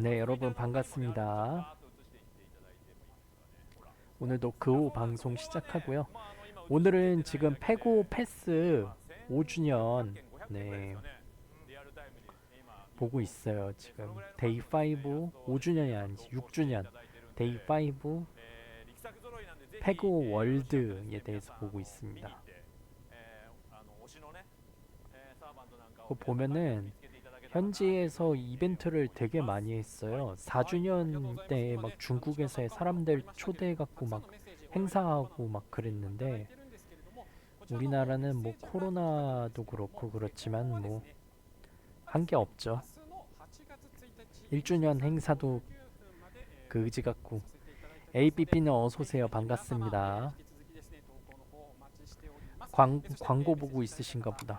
네, 여러분 반갑습니다. 오늘도 그호 방송 시작하고요. 오늘은 지금 페고 패스 5주년 네 보고 있어요. 지금 데이 5 5주년이 아니지 6주년 데이 5 페고 월드에 대해서 보고 있습니다. 그 보면은 현지에서 이벤트를 되게 많이 했어요. 4주년 때 막 중국에서의 사람들 초대해갖고 막 행사하고 막 그랬는데 우리나라는 뭐 코로나도 그렇고 그렇지만 뭐 한 게 없죠. 1주년 행사도 그 의지 갖고 ABP는 어서 오세요. 반갑습니다. 광, 광고 보고 있으신가 보다.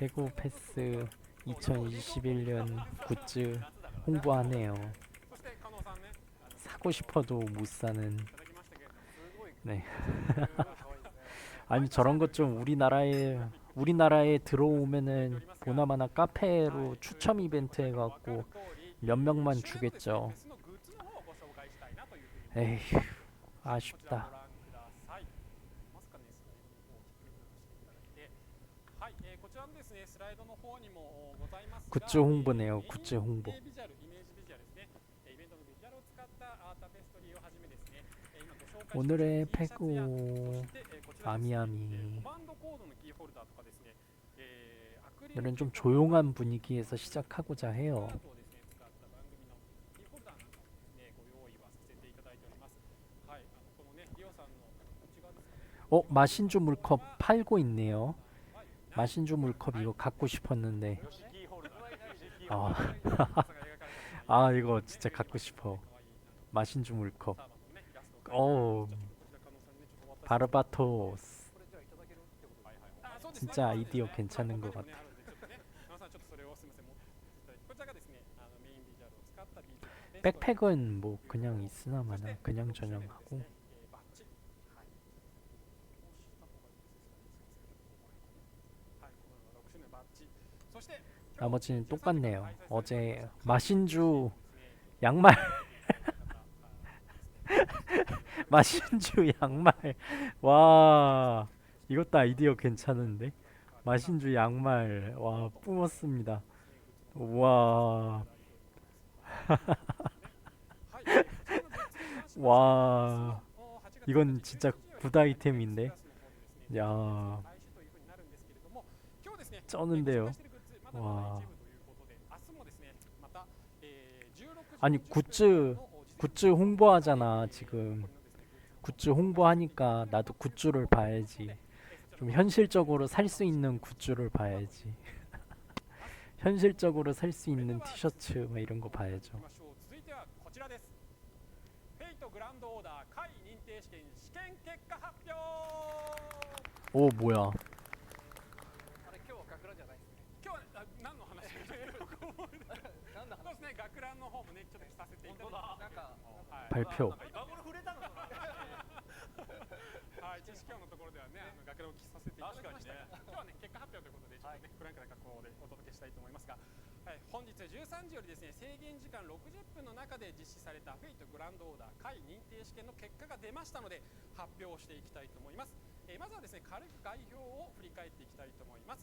대구 패스 2021년 굿즈 홍보하네요. 사고 싶어도 못 사는 네. 아니 저런 것 좀 우리나라에 우리나라에 들어오면은 보나마나 카페로 추첨 이벤트 해갖고 몇 명만 주겠죠. 에휴 아쉽다. 굿즈 홍보네요. 굿즈 홍보. 오늘의 페고 아미아미 오늘은 좀 조용한 분위기에서 시작하고자 해요. 어 마신주 물컵 팔고 있네요. 마신주 물컵 이거 갖고 싶었는데 아, 아 이거 진짜 갖고 싶어. 마신주 물컵. 어 바르바토스 진짜 아이디어 괜찮은 것 같아. 백팩은 뭐 그냥 있으나 마나 그냥 저냥 하고 나머지는 똑같네요. 어제 마신주 양말. 마신주 양말. 와 이것도 아이디어 괜찮은데? 마신주 양말. 와 뿜었습니다. 와. 와, 이건 진짜 굿 아이템인데? 야. 쩌는데요. 와. 아니 굿즈 굿즈 홍보하잖아 지금 굿즈 홍보하니까 나도 굿즈를 봐야지 좀 현실적으로 살 수 있는 굿즈를 봐야지 현실적으로 살 수 있는 티셔츠 막 이런 거 봐야죠 続いてはこちらです。フェイトグランドオーダー会認定試験試験結果発表。 오 뭐야 何の話？そうですね。学ランの方もねちょっと着させていただいて。なんか、はい、발표今頃触れたのかな。はい、知識教のところではね、あの学ランを着させていただきましたが、今日はね結果発表ということでちょっとね、フランクな格好でお届けしたいと思いますが。はい、本日13時よりですね制限時間60分の中で実施されたフェイトグランドオーダー会認定試験の結果が出ましたので発表していきたいと思います、えーまずはですね軽く概要を振り返っていきたいと思います、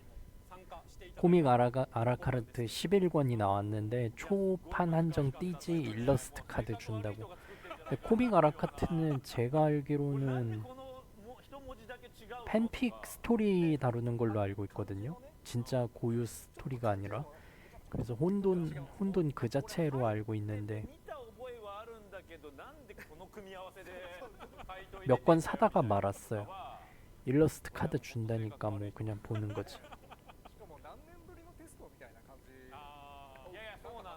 코믹 아라가, 아라카르트 11권이 나왔는데 초판 한정 띠지 일러스트 카드 준다고. 코믹 아라카트는 제가 알기로는 팬픽 스토리 다루는 걸로 알고 있거든요. 진짜 고유 스토리가 아니라. 그래서 혼돈 혼돈 그 자체로 알고 있는데 몇 권 사다가 말았어요. 일러스트 카드 준다니까 뭐 그냥 보는 거지.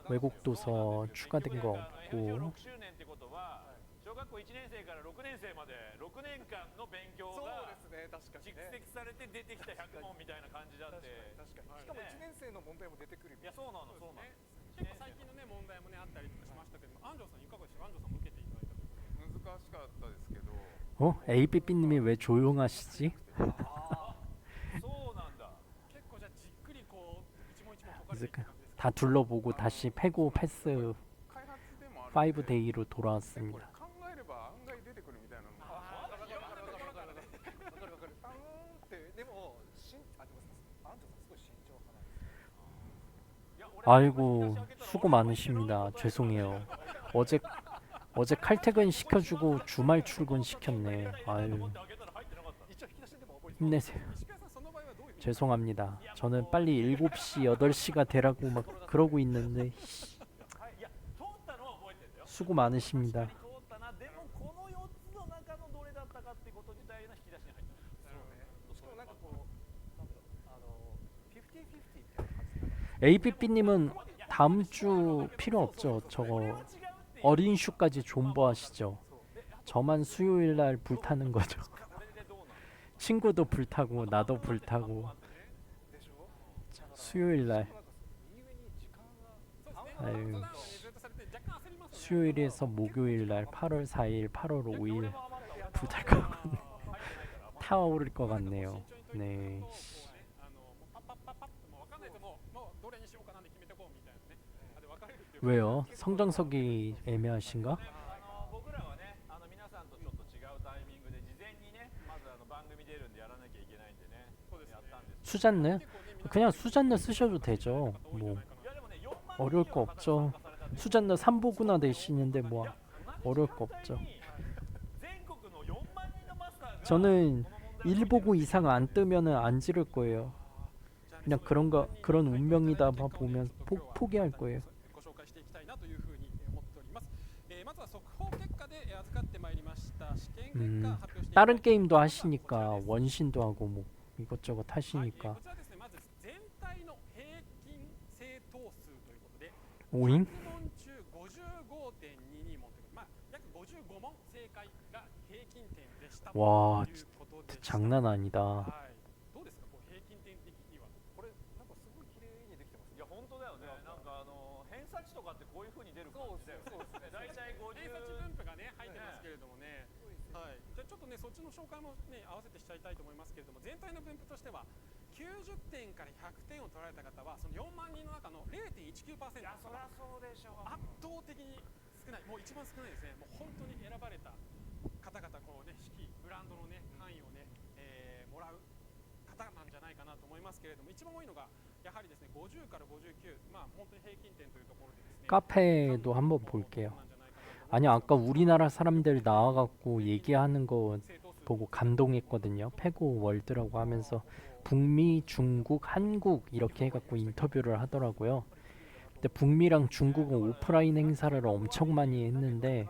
외국 도서 추가된 거 없고. 어? ABB님이 왜 조용하시지? 그러니까 다 둘러보고 다시 패고 패스 5데이로 돌아왔습니다. 아이고 수고 많으십니다. 죄송해요. 어제 어제 칼퇴근 시켜주고 주말 출근 시켰네. 아유 힘내세요. 죄송합니다. 저는 빨리 7시, 8시가 되라고 막 그러고 있는데 수고 많으십니다. APP님은 다음 주 필요 없죠. 저거 어린 슈까지 존버하시죠. 저만 수요일 날 불타는 거죠. 친구도 불타고 나도 불타고 수요일 날 아유 수요일에서 목요일 날 8월 4일 8월 5일 불탈 것 같네 타오를 것 같네요 네 왜요? 성장석이 애매하신가? 수잔느? 그냥 수잔느 쓰셔도 되죠. 뭐 어려울 거 없죠. 수잔느 삼보구나 대신인데 뭐 어려울 거 없죠. 저는 1 보구 이상 안 뜨면은 안 지를 거예요. 그냥 그런 거 그런 운명이다 봐 보면 포, 포기할 거예요. 음, 다른 게임도 하시니까 원신도 하고 뭐 이것저것 はい、えー 하시니까 こちらですねまず全体の平均正答数ということで 오잉? 100問中55.22問ということで、まあ、約55問正解が平均点でしたとわいうことでした。 장난 아니다. はい、どうですかこう平均点的には。これなんかすごい綺麗にできてますいや本当だよねなんかあの偏差値とかってこういう風に出る感じだよねそうですね大体50偏差値分布がね入ってますけれどもね。 はい、じゃあちょっとねそっちの紹介もね合わせてしちゃいたいと思いますけれども全体の分布としては90点から100点を取られた方はその4万人の中の0.19%いやそりゃそうでしょう圧倒的に少ないもう一番少ないですねもう本当に選ばれた方々こうね式ブランドのね範囲をね、えーもらう方なんじゃないかなと思いますけれども一番多いのがやはりですね50から59まあ本当に平均点というところでですね 카페도 한번 볼게요. 아니 아까 우리나라 사람들 나와갖고 얘기하는 거 보고 감동했거든요. 페고 월드라고 하면서 북미, 중국, 한국 이렇게 해갖고 인터뷰를 하더라고요. 근데 북미랑 중국은 오프라인 행사를 엄청 많이 했는데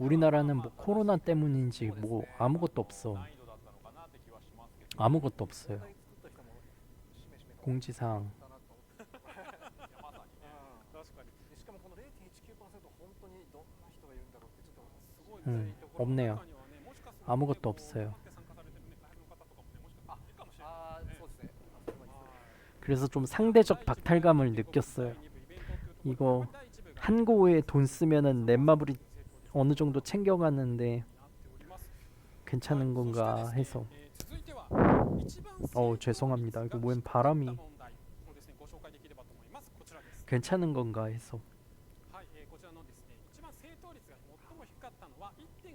우리나라는 뭐 코로나 때문인지 뭐 아무것도 없어. 아무것도 없어요. 공지사항. 음, 없네요. 아무것도 없어요. 그래서 좀 상대적 박탈감을 느꼈어요. 이거 한고에 돈 쓰면은 넷마블이 어느 정도 챙겨가는데 괜찮은 건가 해서 어 죄송합니다. 이거 웬 바람이 괜찮은 건가 해서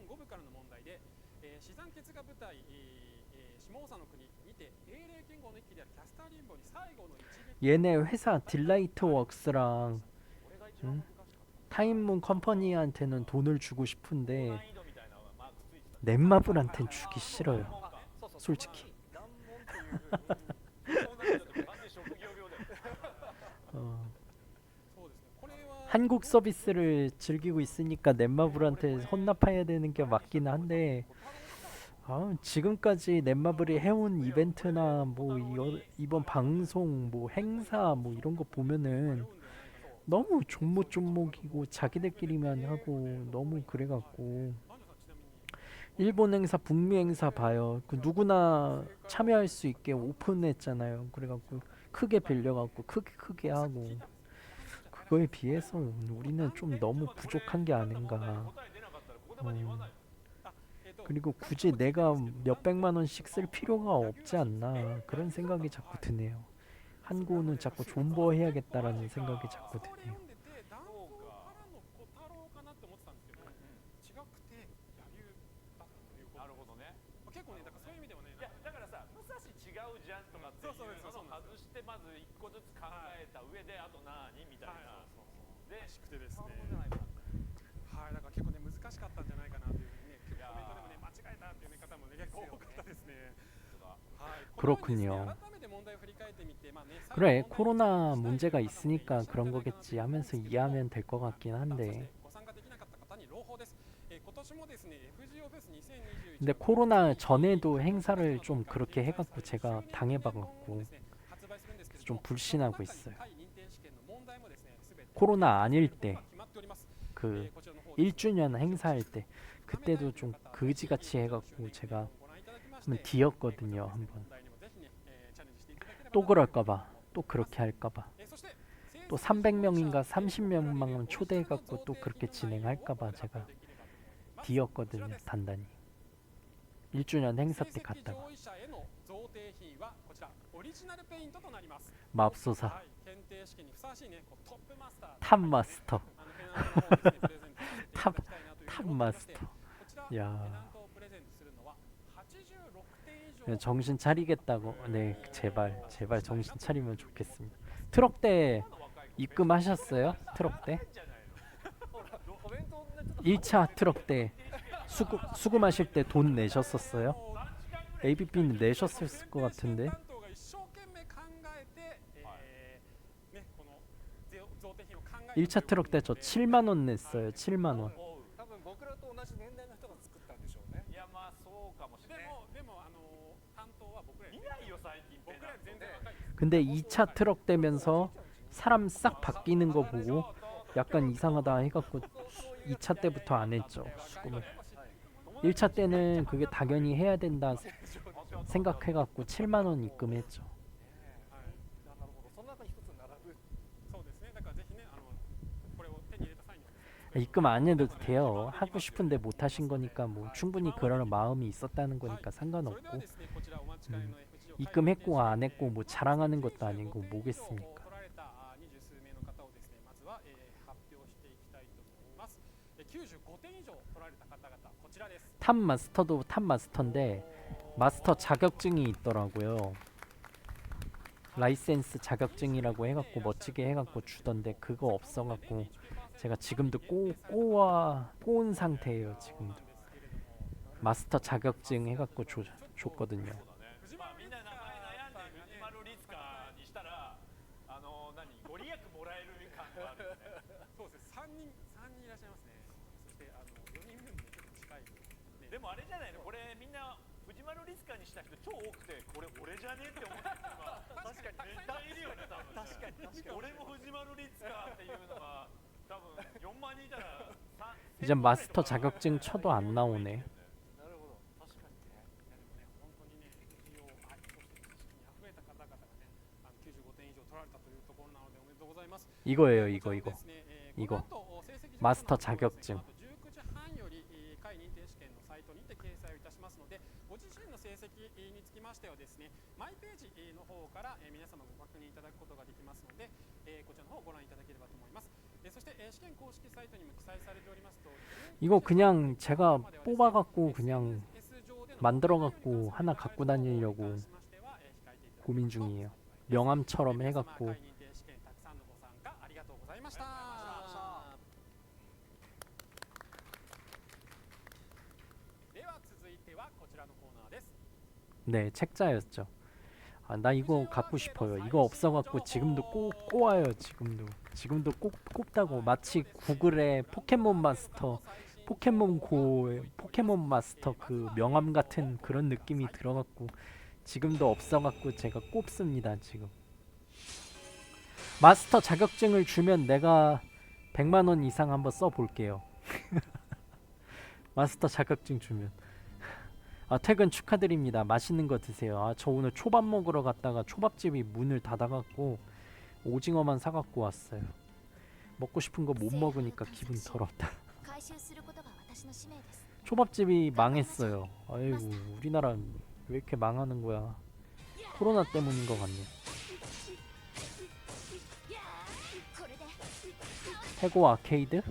2005部からの問題で、えー、資産結合部隊、えー、下総の国にて英霊剣豪の一機であるキャスターリンボに最後の一撃 얘네 회사 딜라이트 웍스랑 음? 타임문 컴퍼니한테는 돈을 주고 싶은데 넷마블한텐 주기 싫어요 솔직히 어. 한국 서비스를 즐기고 있으니까 넷마블한테 혼납해야 되는 게 맞긴 한데 아, 지금까지 넷마블이 해온 이벤트나 뭐 여, 이번 방송 뭐 행사 뭐 이런 거 보면은 너무 종목종목이고 자기들끼리만 하고 너무 그래갖고. 일본 행사 북미 행사 봐요. 그 누구나 참여할 수 있게 오픈했잖아요. 그래갖고 크게 빌려갖고 크게 크게 하고. 그거에 비해서 우리는 좀 너무 부족한 게 아닌가. 음, 그리고 굳이 내가 몇백만 원씩 쓸 필요가 없지 않나 그런 생각이 자꾸 드네요. 한국은 자꾸 존버해야겠다라는 생각이 자꾸 드네요. えた上であと何みたいなでらしくてですね単語じゃないかはいだから結構ね難しかったんじゃないかなというふうにね結構コメントでもね間違えたっていう、ね、方もね結構多かったですねはいこのようにですね 그렇군요. 改めて問題を振り返ってみてまあね 그래 最後の問題に 코로나 したい 문제가 という方もね 있으니까 いらっしゃる 그런 んじゃないかなと 거겠지 하면서 いうふうに 이해하면 될 것 같긴 そして 한데 ご参加できなかった方に朗報です、えー今年もですね FGO フェス2021 근데 코로나 전에도 행사를 좀 그렇게 해갖고 제가 당해봐갖고 좀 불신하고 있어요. 코로나 아닐 때 그 1주년 행사할 때 그때도 좀 그지같이 해갖고 제가 한번 뒤었거든요 한번. 또 그럴까봐 또 그렇게 할까봐. 또 300명인가 30명만 초대해갖고 또 그렇게 진행할까봐 제가 뒤었거든요 단단히. 1주년 행사 때 갔다가. 맙소사 탑마스터 탑, 탑마스터 야 정신 차리겠다고 네 제발 제발 정신 차리면 좋겠습니다 트럭 때 입금하셨어요? 트럭 때? 1차 트럭 때 수금, 수금하실 때 돈 내셨었어요? ABP는 내셨을 것 같은데 1차 트럭 때 저 7만 원 냈어요 7만 원 おう多分僕らと同じ年代の人が作ったんでしょうねいやまあそうかもしれないでもでもあの担当は僕らよりいないよ最近僕らより全然若いです 근데 2차 트럭 되면서 사람 싹 바뀌는 거 보고 약간 이상하다 해갖고 2차 때부터 안 했죠 수금을 1차 때는 그게 당연히 해야 된다 생각해갖고 7만 원 입금했죠 입금 안 해도 돼요. 하고 싶은데 못 하신 거니까 뭐 충분히 그런 마음이 있었다는 거니까 상관없고 음, 입금했고 안 했고 뭐 자랑하는 것도 아니고 뭐겠습니까. 탑 마스터도 탑 마스터인데 마스터 자격증이 있더라고요. 라이센스 자격증이라고 해갖고 멋지게 해갖고 주던데 그거 없어갖고 제가 지금도 꼬, 꼬아 꼬은 상태예요 지금도 마스터 자격증 해갖고 줘, 줬거든요 이제 마스터 자격증 쳐도 안 나오네. 이거예요, 이거 이거. 이거. 마스터 자격증. 이거 그냥 제가 뽑아갖고 그냥 만들어갖고 하나 갖고 다니려고 고민 중이에요. 명함처럼 해갖고 네, 책자였죠. 아, 나 이거 갖고 싶어요. 이거 없어갖고 지금도 꼭 꼬아요, 지금도. 지금도 꼭 꼽다고 마치 구글에 포켓몬 마스터, 포켓몬 고, 포켓몬 마스터 그 명함 같은 그런 느낌이 들어갖고 지금도 없어갖고 제가 꼽습니다. 지금 마스터 자격증을 주면 내가 100만 원 이상 한번 써볼게요. 마스터 자격증 주면. 아 퇴근 축하드립니다. 맛있는 거 드세요. 아 저 오늘 초밥 먹으러 갔다가 초밥집이 문을 닫아갖고 오징어만 사갖고 왔어요. 먹고 싶은 거 못 먹으니까 기분 더럽다. 초밥집이 망했어요. 아이고 우리나라 왜 이렇게 망하는 거야? 코로나 때문인 것 같네. 태고 아케이드?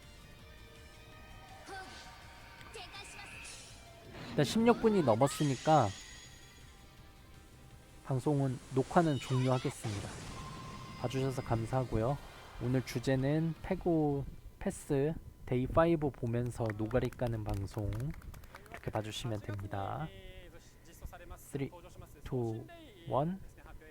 일단 16분이 넘었으니까 방송은 녹화는 종료하겠습니다. 봐주셔서 감사하고요. 오늘 주제는 페고 패스 데이 5 보면서 노가리 까는 방송 이렇게 봐주시면 됩니다. 3, 2, 1